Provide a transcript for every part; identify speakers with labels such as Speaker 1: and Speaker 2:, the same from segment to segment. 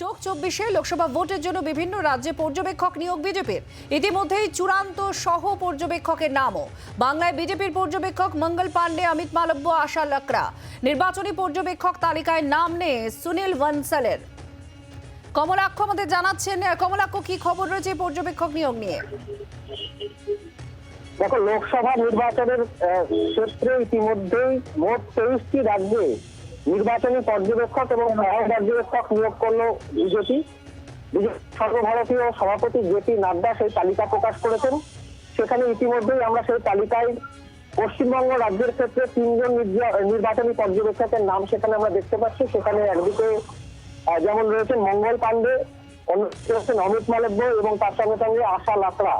Speaker 1: চোখ চব্বিশে লোকসভা ভোটের জন্য বিভিন্ন রাজ্যে পর্যবেক্ষক নিয়োগ বিজেপির। ইতিমধ্যেই চূড়ান্ত সহ পর্যবেক্ষকের নামও। বাংলায় বিজেপির পর্যবেক্ষক মঙ্গল পাণ্ডে, অমিত মালব্য, আশা লাকড়া। নির্বাচনী পর্যবেক্ষক তালিকায় নাম নেই সুনীল বনসালের। কমলাক্ষ আমাদের জানাচ্ছেন, কমলাক্ষ, কি খবর রয়েছে পর্যবেক্ষক নিয়োগ নিয়ে?
Speaker 2: দেখো, লোকসভা নির্বাচনের ক্ষেত্রে ইতিমধ্যেই মোট তেইশটি রাজ্যে নির্বাচনী পর্যবেক্ষক এবং সহায়ক পর্যবেক্ষক নিয়োগ করল বিজেপি। সর্বভারতীয় সভাপতি জেপি নাড্ডা সেই তালিকা প্রকাশ করেছেন। সেখানে ইতিমধ্যেই আমরা সেই তালিকায় পশ্চিমবঙ্গ রাজ্যের ক্ষেত্রে তিনজন নির্বাচনী পর্যবেক্ষকের নাম সেখানে আমরা দেখতে পাচ্ছি। সেখানে একদিকে যেমন রয়েছেন মঙ্গল পাণ্ডে অন্যদিকে রয়েছেন অমিত মালব্য এবং তার সঙ্গে সঙ্গে আশা লাকড়া।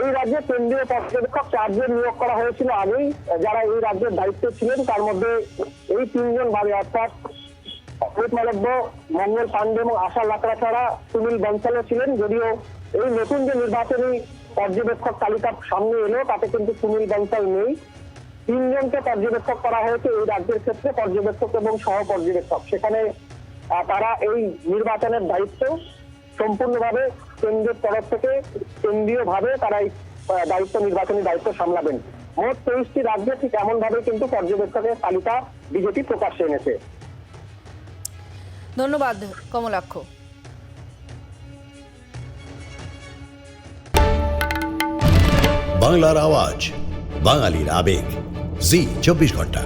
Speaker 2: এই রাজ্যে কেন্দ্রীয় পর্যবেক্ষক চারজন নিয়োগ করা হয়েছিল আগেই, যারা এই রাজ্যের দায়িত্বে ছিলেন, তার মধ্যে এই তিনজন ভাবে অর্থাৎ অমিত মালব্য, মঙ্গল পাণ্ডে এবং আশা লাকড়া ছাড়া সুনীল বনসালও ছিলেন, যদিও এই নতুন যে নির্বাচনী পর্যবেক্ষক তালিকা সামনে এলো, তাতে কিন্তু সুনীল বনসাল নেই। তিনজনকে পর্যবেক্ষক করা হয়েছে এই রাজ্যের ক্ষেত্রে, পর্যবেক্ষক এবং সহ পর্যবেক্ষক সেখানে তারা এই নির্বাচনের দায়িত্ব। সম্পূর্ণভাবে কেন্দ্রের তরফ থেকে কেন্দ্রীয় ভাবে তারা এই দায়িত্ব নির্বাচনী দায়িত্ব সামলাবেন। মোট তেইশটি রাজ্যে ঠিক এমন ভাবে কিন্তু পর্যবেক্ষকের তালিকা বিজেপি প্রকাশ্যে এনেছে।
Speaker 1: ধন্যবাদ কমলাক্ষ।
Speaker 3: বাংলার আওয়াজ বাঙালির আবেগ। জি চব্বিশ ঘণ্টা।